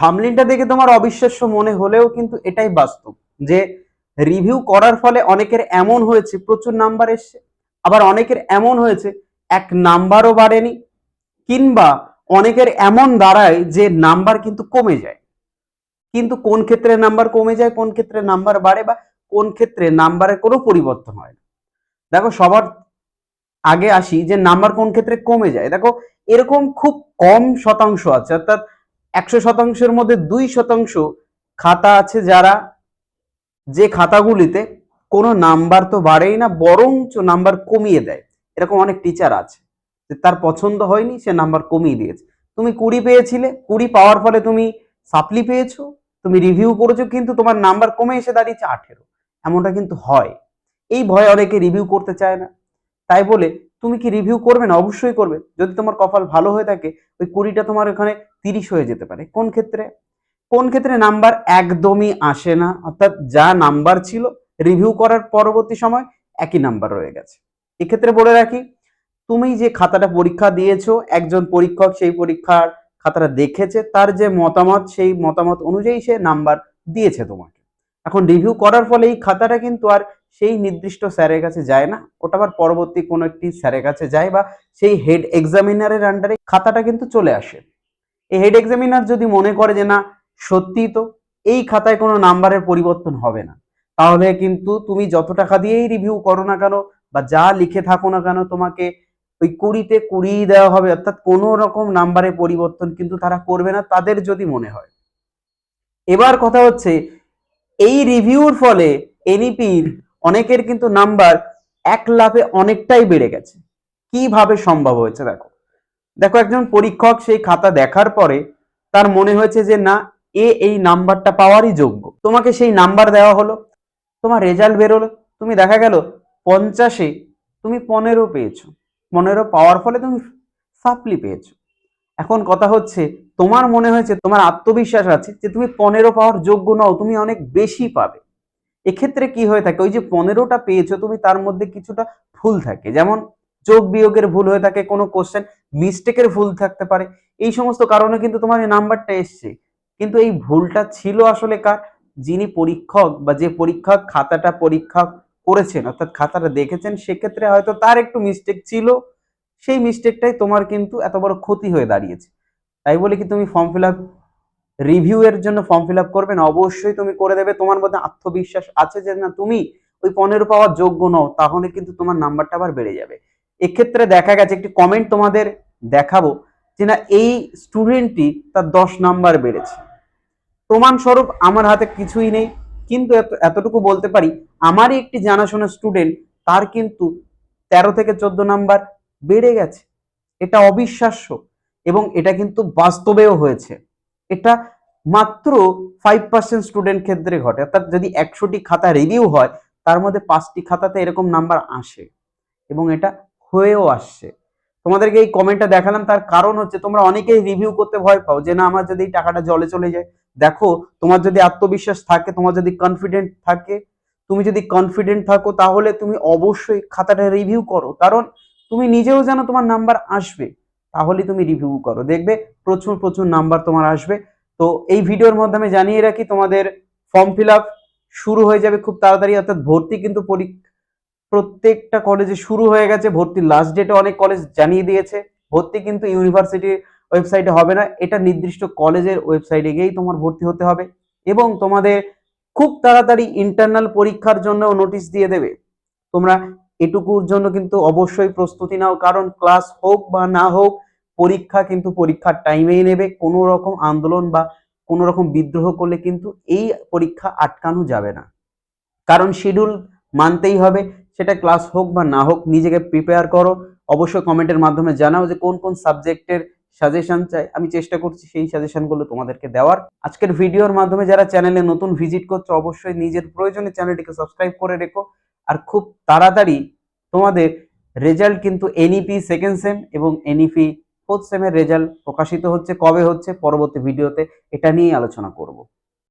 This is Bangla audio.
থামলিনটা দেখে তোমার অবিশ্বাস্য মনে হলেও কিন্তু এটাই বাস্তব, যে রিভিউ করার ফলে অনেকের এমন হয়েছে, প্রচুর নাম্বার এসছে, আবার অনেকের এমন হয়েছে, এক নাম্বারও বাড়েনি, কিংবা অনেকের এমন দাঁড়ায় যে নাম্বার কিন্তু কমে যায়। কিন্তু কোন ক্ষেত্রে নাম্বার কমে যায়, কোন ক্ষেত্রে নাম্বার বাড়ে, বা কোন ক্ষেত্রে নাম্বারের কোনো পরিবর্তন হয় না। দেখো, সবার আগে আসি যে নাম্বার কোন ক্ষেত্রে কমে যায়। দেখো, এরকম খুব কম শতাংশ আছে, অর্থাৎ একশো শতাংশের মধ্যে দুই শতাংশ খাতা আছে যারা যে খাতাগুলিতে কোনো নাম্বার তো বাড়েই না, বরঞ্চ নাম্বার কমিয়ে দেয়। এরকম অনেক টিচার আছে যে তার পছন্দ হয়নি, সে নাম্বার কমিয়ে দিয়েছে। তুমি কুড়ি পেয়েছিলে, কুড়ি পাওয়ার ফলে তুমি সাপ্লি পেয়েছ, তুমি রিভিউ করেছ, কিন্তু তোমার নাম্বার কমে এসে দাঁড়িয়েছে আঠেরো। এমনটা কিন্তু হয়। এই ভয়ে অনেকে রিভিউ করতে চায় না। তাই বলে তুমি কি রিভিউ করবে না? অবশ্যই করবে। যদি তোমার কপাল ভালো হয়ে থাকে, ওই কুড়িটা তোমার ওখানে তিরিশ হয়ে যেতে পারে। কোন ক্ষেত্রে? কোন ক্ষেত্রে নাম্বার একদমই আসে না। অর্থাৎ যা নাম্বার ছিল রিভিউ করার পরবর্তী সময় একই নাম্বার রয়ে গেছে। এক্ষেত্রে বলে রাখি, তুমি যে খাতাটা পরীক্ষা দিয়েছ, একজন পরীক্ষক সেই পরীক্ষার খাতাটা দেখেছে, তার যে মতামত, সেই মতামত অনুযায়ী সে নাম্বার দিয়েছে তোমাকে। এখন রিভিউ করার ফলে এই খাতাটা কিন্তু আর সেই নির্দিষ্ট স্যারের কাছে যায় না। ওটা আবার পরবর্তী কোনো একটি স্যারের কাছে যায় বা সেই হেড এক্সামিনারের আন্ডারে খাতাটা কিন্তু চলে আসে। এই হেড এক্সামিনার যদি মনে করে যে না সত্যি তো এই খাতায় কোনো নাম্বারের পরিবর্তন হবে না, তাহলে কিন্তু তুমি যত টাকা দিয়েই রিভিউ করো না কেন বা যা লিখে থাকো না কেন তোমাকে ওই কুড়িতে কুড়ি দেওয়া হবে, অর্থাৎ কোনো রকম নাম্বারে পরিবর্তন কিন্তু তারা করবে না তাদের যদি মনে হয়। এবার কথা হচ্ছে, এই রিভিউর ফলে এনইপির অনেকের কিন্তু নাম্বার এক লাফে অনেকটাই বেড়ে গেছে। কীভাবে সম্ভব হয়েছে দেখো? দেখো, একজন পরীক্ষক সেই খাতা দেখার পরে তার মনে হয়েছে যে, না, এ এই নাম্বারটা পাওয়ারই যোগ্য। তোমাকে সেই নাম্বার দেওয়া হলো, তোমার রেজাল্ট বেরোলো, তুমি দেখা গেল পঞ্চাশে তুমি পনেরো পেয়েছ। পনেরো পাওয়ার ফলে তুমি সাপ্লি পেয়েছ। এখন কথা হচ্ছে, তোমার মনে হয়েছে, তোমার আত্মবিশ্বাস আছে যে, তুমি পনেরো পাওয়ার যোগ্য নও, তুমি অনেক বেশি পাবে। এক্ষেত্রে কি হয়ে থাকে? ওই যে পনেরোটা পেয়েছ, তুমি তার মধ্যে কিছুটা ভুল থাকে। যেমন যোগ বিয়োগের ভুল হয়ে থাকে কোনো কোশ্চেন মিস্টেকের ভুল থাকতে পারে। এই সমস্ত কারণে কিন্তু তোমার এই নাম্বারটা এসছে। কিন্তু এই ভুলটা ছিল আসলে কার? যিনি পরীক্ষক বা যে পরীক্ষক খাতাটা পরীক্ষা করেছেন, অর্থাৎ খাতাটা দেখেছেন, সেক্ষেত্রে হয়তো তার একটু মিস্টেক ছিল। সেই মিস্টেকটাই তোমার কিন্তু এত বড় ক্ষতি হয়ে দাঁড়িয়েছে। তাই বলে কি তুমি ফর্ম ফিল আপ রিভিউ এর জন্য ফর্ম ফিল আপ করবে না অবশ্যই তুমি করে দেবে। তোমার মধ্যে আত্মবিশ্বাস আছে যে না, তুমি ওই পনেরো পাওয়ার যোগ্য নও, তাহলে কিন্তু তোমার নাম্বারটা আবার বেড়ে যাবে। এক্ষেত্রে দেখা গেছে, একটি কমেন্ট তোমাদের দেখাবো যে না, এই স্টুডেন্টটি তার দশ নাম্বার বেড়েছে। প্রমাণস্বরূপ আমার হাতে কিছুই নেই, কিন্তু এত- এতটুকু বলতে পারি, আমারই একটি জানাশোনা স্টুডেন্ট তার কিন্তু তেরো থেকে চোদ্দ নাম্বার বেড়ে গেছে। এটা অবিশ্বাস্য এবং এটা কিন্তু বাস্তবেও হয়েছে। এটা মাত্র ফাইভ পার্সেন্ট স্টুডেন্ট ক্ষেত্রে ঘটে। অর্থাৎ যদি একশোটি খাতা রিভিউ হয়, তার মধ্যে পাঁচটি খাতাতে এরকম নাম্বার আসে এবং এটা হয়েও আসছে। তোমাদেরকে এই কমেন্টটা দেখালাম, তার কারণ হচ্ছে তোমরা অনেকেই রিভিউ করতে ভয় পাও যে না, আমার যদি টাকাটা জলে চলে যায়, দেখো তোমার যদি আত্মবিশ্বাস থাকে, তোমার যদি কনফিডেন্ট থাকে, তুমি যদি কনফিডেন্ট থাকো, তাহলে তুমি অবশ্যই খাতাটা রিভিউ করো। কারণ তুমি নিজেও জানো তোমার নাম্বার আসবে। তাহলে তুমি রিভিউ করো। দেখবে প্রচুর প্রচুর নাম্বার তোমার আসবে। তো এই ভিডিওর মাধ্যমে জানিয়ে রাখি, তোমাদের ফর্ম ফিল শুরু হয়ে যাবে খুব তাড়াতাড়ি, অর্থাৎ ভর্তি কিন্তু প্রত্যেকটা কলেজে শুরু হয়ে গেছে। ভর্তির লাস্ট ডেটে অনেক কলেজ জানিয়ে দিয়েছে। ভর্তি কিন্তু ইউনিভার্সিটির ওয়েবসাইটে হবে না। এটা নির্দিষ্ট কলেজের ওয়েবসাইটে গিয়েই তোমার ভর্তি হতে হবে এবং তোমাদের খুব তাড়াতাড়ি ইন্টারনাল পরীক্ষার জন্য নোটিশ দিয়ে দেবে। তোমরা এটুকুর জন্য কিন্তু অবশ্যই প্রস্তুতি নাও, কারণ ক্লাস হোক বা না হোক, পরীক্ষা কিন্তু পরীক্ষার টাইমেই নেবে। কোনো রকম আন্দোলন বা কোনো রকম বিদ্রোহ করলে কিন্তু এই পরীক্ষা আটকানো যাবে না। কারণ শিডিউল মানতেই হবে, সেটা ক্লাস হোক বা না হোক, নিজেকে প্রিপেয়ার করো। অবশ্যই কমেন্টের মাধ্যমে জানাও যে কোন কোন সাবজেক্টের সাজেশন চাই। আমি চেষ্টা করছি সেই সাজেশনগুলো তোমাদেরকে দেওয়ার। আজকের ভিডিওর মাধ্যমে যারা চ্যানেলে নতুন ভিজিট করছ, অবশ্যই নিজের প্রয়োজনে চ্যানেলটিকে সাবস্ক্রাইব করে রেখো। আর খুব তাড়াতাড়ি তোমাদের রেজাল্ট কিন্তু এনইপি সেকেন্ড সেম এবং এনইপি ফোর্থ সেমের রেজাল্ট প্রকাশিত হচ্ছে কবে হচ্ছে পরবর্তী ভিডিওতে এটা নিয়েই আলোচনা করব।